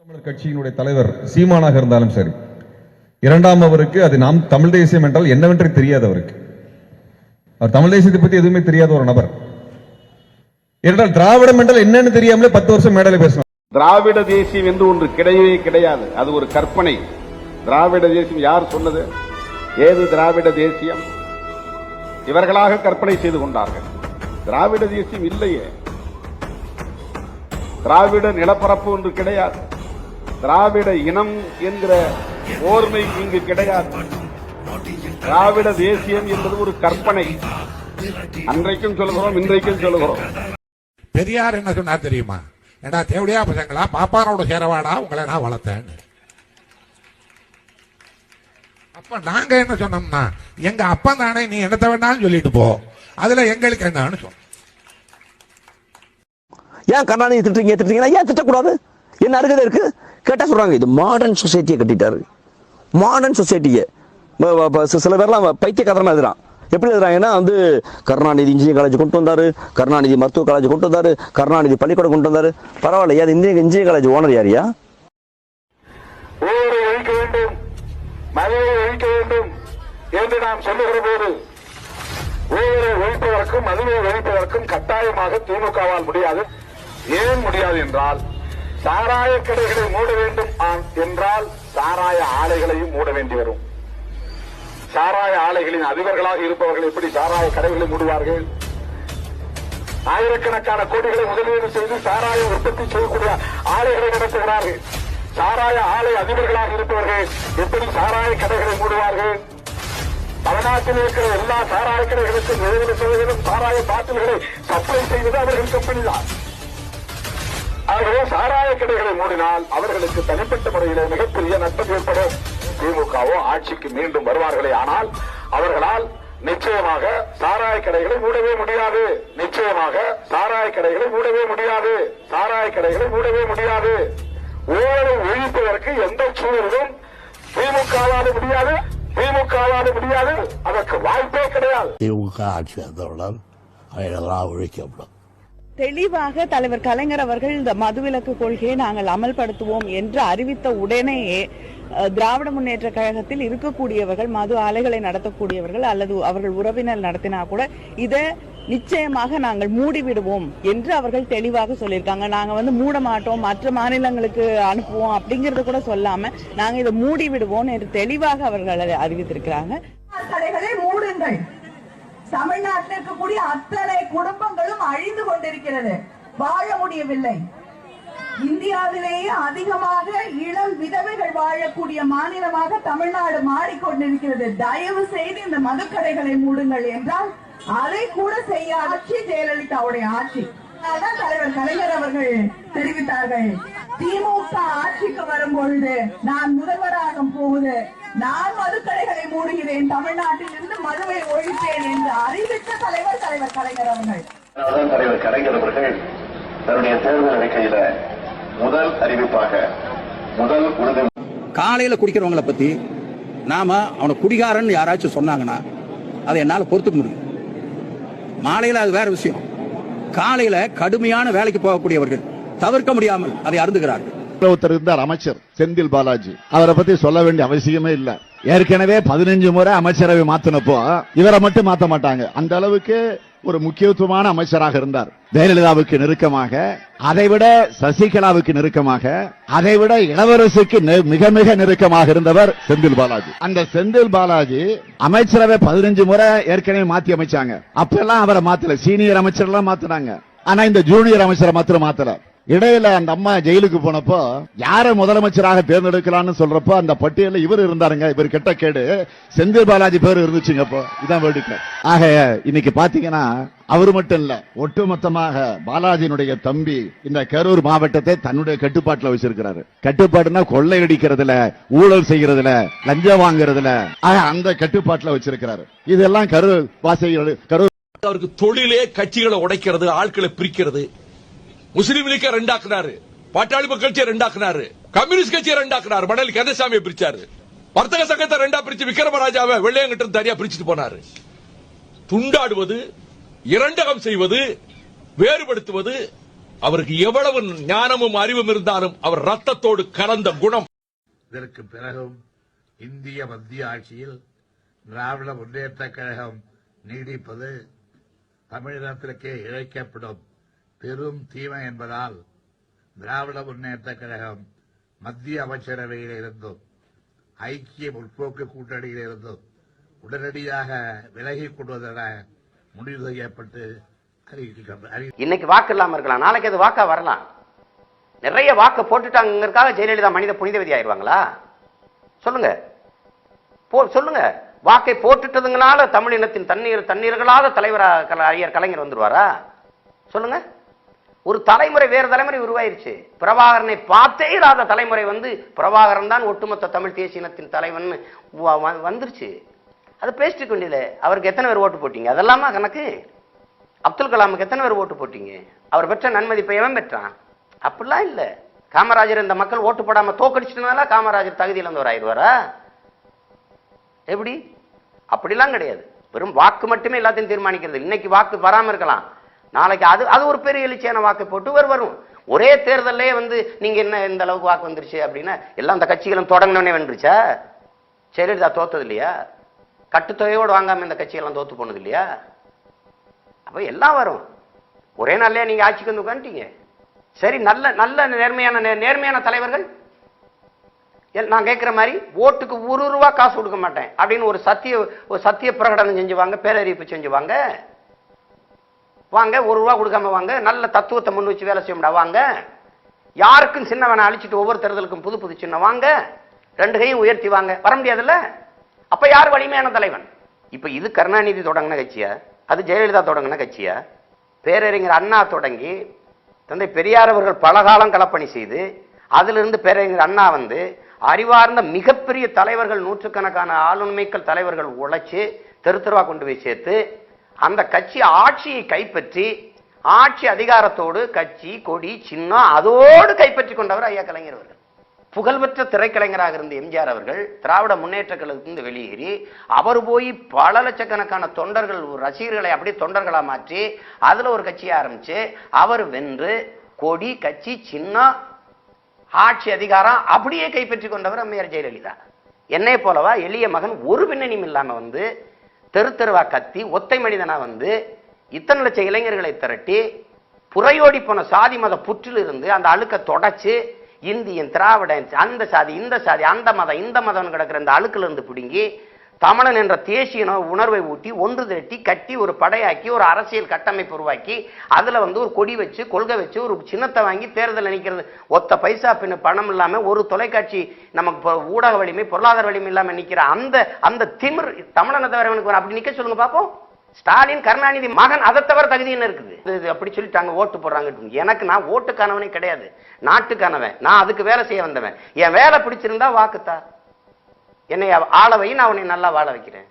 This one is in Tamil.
தமிழர் கட்சியினுடைய தலைவர் சீமானாக இருந்தாலும் சரி இரண்டாம் அவருக்கு அது நாம் தமிழ் தேசியம் என்றால் என்னவென்றே தெரியாது அவருக்கு. அவர் தமிழ் தேசியத்தை பற்றி எதுவுமே தெரியாத ஒரு நபர். என்றால் திராவிடம் என்றால் என்னன்னு தெரியாமலே பத்து வருஷம் மேடையில பேசணும் திராவிட தேசியம் என்று ஒன்று கிடையவே கிடையாது. அது ஒரு கற்பனை. திராவிட தேசியம் யார் சொன்னது? ஏது திராவிட தேசியம்? இவர்களாக கற்பனை செய்து கொண்டார்கள். திராவிட தேசியம் இல்லையே. திராவிட நிலப்பரப்பு ஒன்று கிடையாது. திராவிட இனம் என்கிற ஓர்மை இங்கு கிடையாது. திராவிட தேசியம் என்பது ஒரு கற்பனை. அன்றைக்கும் சொல்லுகிறோம் இன்றைக்கும் சொல்லுகிறோம். பெரியார் என்ன சொன்னார் தெரியுமா? ஏடா தேவடியா பசங்களா பாப்பாரோட சேரவாடா உங்களை நான் வளர்த்தேன் அப்ப நாங்க என்ன சொன்னோம்னா எங்க அப்பன் தானே நீ என்னத்த வேணாலும் சொல்லிட்டு போ. அதுல எங்களுக்கு என்னன்னு சொன்னோம். ஏன் கருணாநிதி திட்டுறீங்க திட்டுறீங்கன்னா ஏன் திட்டக்கூடாது? என்ன அருகதை இருக்கு? கேட்டால் சொல்கிறாங்க இது மாடர்ன் சொசைட்டியை கட்டிட்டாரு. மாடர்ன் சொசைட்டியை சில பேர்லாம் பைத்தியக்காரமா எழுதுறான் எப்படி எழுதுறாங்கன்னா வந்து கருணாநிதி இன்ஜினியரிங் காலேஜ் கொண்டு வந்தாரு கருணாநிதி மருத்துவ காலேஜ் கொண்டு வந்தாரு கருணாநிதி பள்ளிக்கூடம் கொண்டு வந்தாரு. பரவாயில்ல ஏன் இன்ஜினியரிங் இன்ஜினியரிங் காலேஜ் ஓனர் யாரியா ஊரை ஒழிக்க வேண்டும். மலையை ஒழிக்க வேண்டும் என்று நாம் சொல்லுகிற போது ஊரை ஒழிப்பதற்கும் மதுவை ஒழிப்பதற்கும் கட்டாயமாக திமுகவால் முடியாது. ஏன் முடியாது என்றால் சாராய கடைகளை மூட வேண்டும் ஆம் என்றால் சாராய ஆலைகளையும் மூட வேண்டி வரும். சாராய ஆலைகளின் அதிபர்களாக இருப்பவர்கள் எப்படி சாராய கடைகளை மூடுவார்கள்? ஆயிரக்கணக்கான கோடிகளை முதலீடு செய்து சாராய உற்பத்தி செய்யக்கூடிய ஆலைகளை நடத்துகிறார்கள். சாராய ஆலை அதிபர்களாக இருப்பவர்கள் எப்படி சாராய கடைகளை மூடுவார்கள்? தமிழ்நாட்டில் இருக்கிற எல்லா சாராய கடைகளுக்கும் எழுபது சதவீதம் சாராய பாட்டில்களை சப்ளை செய்வது அவர்கள் கம்பெனி தான் ஆகவே சாராய கடைகளை மூடினால் அவர்களுக்கு தனிப்பட்ட முறையிலே மிகப்பெரிய நஷ்டம் ஏற்படும். திமுகவோ ஆட்சிக்கு மீண்டும் வருவார்களே ஆனால் அவர்களால் நிச்சயமாக சாராய கடைகளை மூடவே முடியாது. நிச்சயமாக சாராய கடைகளை மூடவே முடியாது. சாராய கடைகளை மூடவே முடியாது. ஊழலை ஒழிப்பதற்கு எந்த சூழலும் திமுகவால முடியாது. திமுகவால முடியாது. அதற்கு வாய்ப்பே கிடையாது. திமுக ஆட்சி வந்தவுடன் அவைகளெல்லாம் ஒழிக்கப்படும். தெளிவாக தலைவர் கலைஞர் அவர்கள் இந்த மதுவிலக்கு கொள்கையை நாங்கள் அமல்படுத்துவோம் என்று அறிவித்த உடனேயே திராவிட முன்னேற்ற கழகத்தில் இருக்கக்கூடியவர்கள் மது ஆலைகளை நடத்தக்கூடியவர்கள் அல்லது அவர்கள் உறவினர் நடத்தினா கூட இதை நிச்சயமாக நாங்கள் மூடிவிடுவோம் என்று அவர்கள் தெளிவாக சொல்லியிருக்காங்க. நாங்க வந்து மூட மாட்டோம் மற்ற மாநிலங்களுக்கு அனுப்புவோம் அப்படிங்கறது கூட சொல்லாம நாங்க இதை மூடி விடுவோம் என்று தெளிவாக அவர்கள் அறிவித்திருக்கிறாங்க. மூடுங்கள். தமிழ்நாட்டில் இருக்கக்கூடிய அத்தனை குடும்பங்களும் அழிந்து கொண்டிருக்கிறது. வாழ முடியவில்லை. இந்தியாவிலேயே அதிகமாக இளம் விதவைகள் வாழக்கூடிய மாநிலமாக தமிழ்நாடு மாறிக்கொண்டிருக்கிறது. தயவு செய்து இந்த மதுக்கடைகளை மூடுங்கள் என்றால் அதை கூட செய்ய ஆட்சி ஜெயலலிதாவுடைய ஆட்சி. அதான் தலைவர் கலைஞர் அவர்கள் தெரிவித்தார்கள். திமுக ஆட்சிக்கு வரும் பொழுது நான் முதல்வராக போகுது நான் மதுக்கடைகளை மூடுகிறேன் தமிழ்நாட்டில் இருந்து மதுவை ஒழிப்பேன் என்று அறிவித்த தலைவர் தலைவர் கலைஞர் அவர்கள். தலைவர் கலைஞர் அவர்கள் தன்னுடைய தேர்தல் அறிக்கையில முதல் அறிவிப்பாக முதல் உறுதி காலையில குடிக்கிறவங்கள பத்தி நாம அவனை குடிகாரன் யாராச்சும் சொன்னாங்கன்னா அதை என்னால பொறுத்துக்க முடியும். மாலையில அது வேற விஷயம். காலையில கடுமையான வேலைக்கு போகக்கூடியவர்கள். தவிர்க்க முடியாமல் அதை அருந்துகிறார்கள். ஒருத்தர் இருந்தார் அமைச்சர் செந்தில் பாலாஜி. அவரை பத்தி சொல்ல வேண்டிய அவசியமே இல்ல. ஏற்கனவே பதினஞ்சு முறை அமைச்சரவை மாத்தினப்போ இவரை மட்டும் மாத்த மாட்டாங்க. அந்த அளவுக்கு ஒரு முக்கியத்துவமான அமைச்சராக இருந்தார். ஜெயலலிதாவுக்கு நெருக்கமாக அதைவிட சசிகலாவுக்கு நெருக்கமாக அதைவிட இளவரசுக்கு நெ- மிக மிக நெருக்கமாக இருந்தவர் செந்தில் பாலாஜி. அந்த செந்தில் பாலாஜி அமைச்சரவை பதினஞ்சு முறை ஏற்கனவே மாத்தி அமைச்சாங்க. அப்பெல்லாம் அவரை மாத்தல. சீனியர் அமைச்சர் எல்லாம் மாத்தினாங்க. ஆனா இந்த ஜூனியர் அமைச்சரை மாத்திரம் மாத்தல. இடையில அந்த அம்மா ஜெயிலுக்கு போனப்போ யார முதலமைச்சராக தேர்ந்தெடுக்கலாம்னு சொல்றப்போ அந்த பட்டியல இவர் இருந்தாருங்க. இவர் கெட்ட கேடு. செந்தில் பாலாஜி பேர் இருந்துச்சுங்க அப்போ. இதான் வேடிக்கை ஆக இன்னைக்கு பாத்தீங்கன்னா அவர் மட்டும் இல்ல ஒட்டுமொத்தமாக பாலாஜியினுடைய தம்பி இந்த கரூர் மாவட்டத்தை தன்னுடைய கட்டுப்பாட்டுல வச்சிருக்கிறாரு. கட்டுப்பாடுனா கொள்ளையடிக்கிறதுல ஊழல் செய்யறதுல லஞ்சம் வாங்குறதுல ஆக அந்த கட்டுப்பாட்டுல வச்சிருக்கிறாரு. இதெல்லாம் கரூர் வாசிகள் கரூர் அவருக்கு தொழிலே கட்சிகளை உடைக்கிறது ஆட்களை பிரிக்கிறது. முஸ்லீம் லீக்கை ரெண்டாக்குனாரு. பாட்டாளி மக்கள் கட்சியை ரெண்டாக்குனாரு. கம்யூனிஸ்ட் கட்சியை ரெண்டாக்குனாரு. மணல் கந்தசாமியை பிரிச்சாரு. வர்த்தக சங்கத்தை ரெண்டா பிரிச்சு விக்ரமராஜாவை வெள்ளையங்கிட்ட தனியா பிரிச்சுட்டு போனாரு. துண்டாடுவது இரண்டகம் செய்வது வேறுபடுத்துவது அவருக்கு எவ்வளவு ஞானமும் அறிவும் இருந்தாலும் அவர் ரத்தத்தோடு கலந்த குணம். இதற்கு பிறகும் இந்திய மத்திய ஆட்சியில் திராவிட முன்னேற்ற கழகம் நீடிப்பது தமிழகத்திற்கே இழைக்கப்படும். பெரும் தீமை என்பதால் திராவிட முன்னேற்ற கழகம் மத்திய அமைச்சரவையில் இருந்தும் ஐக்கிய முற்போக்கு கூட்டணியில் இருந்தும் உடனடியாக விலகிக் கொள்வதென முடிவு செய்யப்பட்டு இன்னைக்கு வாக்கு இல்லாம இருக்கலாம். நாளைக்கு அது வாக்கா வரலாம். நிறைய வாக்கு போட்டுட்டாங்கிறதுக்காக ஜெயலலிதா மனித புனிதவதி ஆயிடுவாங்களா? சொல்லுங்க. போ சொல்லுங்க. வாக்கை போட்டுட்டதுங்களால தமிழினத்தின் தண்ணீர் தண்ணீர்களாத தலைவர் கல- ஐயர் கலைஞர் வந்துருவாரா? சொல்லுங்க. ஒரு தலைமுறை வேறு தலைமுறை உருவாயிருச்சு. பிரபாகரனை பார்த்தே இல்லாத தலைமுறை வந்து பிரபாகரன் தான் ஒட்டுமொத்த தமிழ் தேசியனத்தின் தலைவன் வந்துருச்சு. அது பேசிட்டு வேண்டியது அவருக்கு எத்தனை பேர் ஓட்டு போட்டீங்க? அதெல்லாமா கணக்கு? அப்துல் கலாமுக்கு எத்தனை பேர் ஓட்டு போட்டீங்க? அவர் பெற்ற நன்மதிப்பை எவன் பெற்றான்? அப்படிலாம் இல்லை. காமராஜர் இந்த மக்கள் ஓட்டு போடாமல் தோக்கடிச்சிட்டனால காமராஜர் தகுதி ஆயிடுவாரா எப்படி? அப்படிலாம் கிடையாது. வெறும் வாக்கு மட்டுமே எல்லாத்தையும் தீர்மானிக்கிறது. இன்னைக்கு வாக்கு வராமல் இருக்கலாம். நாளைக்கு அது அது ஒரு பெரிய எழுச்சியான வாக்கு போட்டு வர் வரும். ஒரே தேர்தலே வந்து நீங்க என்ன இந்த அளவுக்கு வாக்கு வந்துருச்சு அப்படின்னா எல்லாம் அந்த கட்சிகளும் தொடங்கினோடனே வந்துருச்சா? ஜெயலலிதா தோத்தது இல்லையா? கட்டுத்தொகையோடு வாங்காம இந்த கட்சியெல்லாம் தோத்து போனது இல்லையா? அப்ப எல்லாம் வரும். ஒரே நாள்லயே நீங்க ஆட்சிக்கு வந்து உட்காந்துட்டீங்க. சரி நல்ல நல்ல நேர்மையான நே- நேர்மையான தலைவர்கள்? எல்- நான் கேட்குற மாதிரி ஓட்டுக்கு ஒரு ரூபா காசு கொடுக்க மாட்டேன் அப்படின்னு ஒரு சத்திய ஒரு சத்திய பிரகடனம் செஞ்சுவாங்க பேரறிவிப்பு செஞ்சுவாங்க. வாங்க ஒரு ரூபா கொடுக்காம வாங்க நல்ல தத்துவத்தை முன் வச்சு வேலை செய்ய வாங்க. யாருக்கும் சின்னவனை அழிச்சிட்டு ஒவ்வொரு தேர்தலுக்கும் புது புது சின்ன வாங்க. ரெண்டு கையும் உயர்த்தி வாங்க. வர முடியாதுல்ல? அப்ப யார் வலிமையான தலைவன்? இப்ப இது கருணாநிதி தொடங்கின கட்சியா? அது ஜெயலலிதா தொடங்கின கட்சியா? பேரறிஞர் அண்ணா தொடங்கி தந்தை பெரியார் அவர்கள் பல காலம் களப்பணி செய்து அதிலிருந்து பேரறிஞர் அண்ணா வந்து அறிவார்ந்த மிகப்பெரிய தலைவர்கள் நூற்றுக்கணக்கான ஆளுமைக்கள் தலைவர்கள் உழைச்சு தெரு தெருவா கொண்டு போய் சேர்த்து அந்த கட்சி ஆட்சியை கைப்பற்றி ஆட்சி அதிகாரத்தோடு கட்சி கொடி சின்னம் அதோடு கைப்பற்றி கொண்டவர் ஐயா கலைஞர் அவர்கள். புகழ்பெற்ற திரைக்கலைஞராக இருந்த எம்ஜிஆர் அவர்கள் திராவிட முன்னேற்ற கழகத்திலிருந்து வெளியேறி அவர் போய் பல லட்சக்கணக்கான தொண்டர்கள் ரசிகர்களை அப்படியே தொண்டர்களாக மாற்றி அதில் ஒரு கட்சியை ஆரம்பித்து அவர் வென்று கொடி கட்சி சின்னம் ஆட்சி அதிகாரம் அப்படியே கைப்பற்றி கொண்டவர் அம்மையார் ஜெயலலிதா. என்னை போலவா எளிய மகன் ஒரு பின்னணியும் இல்லாமல் வந்து தெரு தெருவா கத்தி ஒத்தை மனிதனா வந்து இத்தனை லட்சம் இளைஞர்களை திரட்டி புறையோடி போன சாதி மத புற்றிலிருந்து அந்த அழுக்க தொடச்சு இந்தியன் திராவிடன் அந்த சாதி இந்த சாதி அந்த மதம் இந்த மதம் கிடக்கிற அந்த அழுக்கிலிருந்து பிடுங்கி தமிழன் என்ற தேசிய உணர்வை ஊட்டி ஒன்று திரட்டி கட்டி ஒரு படையாக்கி ஒரு அரசியல் கட்டமைப்பு உருவாக்கி அதில் வந்து ஒரு கொடி வச்சு கொள்கை வச்சு ஒரு சின்னத்தை வாங்கி தேர்தல் நினைக்கிறது ஒத்த பைசா பின்ன பணம் இல்லாமல் ஒரு தொலைக்காட்சி நமக்கு ஊடக வலிமை பொருளாதார வலிமை இல்லாமல் நிற்கிற அந்த அந்த திமிர் தமிழனை தவிரவனுக்கு அப்படி நிற்க சொல்லுங்க பார்ப்போம் ஸ்டாலின் கருணாநிதி மகன் அதை தவிர தகுதி என்ன இருக்குது? இது- இது அப்படி சொல்லிட்டாங்க ஓட்டு போடுறாங்க. எனக்கு நான் ஓட்டுக்கானவனே கிடையாது. நாட்டுக்கானவன். நான் அதுக்கு வேலை செய்ய வந்தவன். என் வேலை பிடிச்சிருந்தா வாக்குத்தா. என்னை ஆள வை நான் உன்னை நல்லா வாழ வைக்கிறேன்.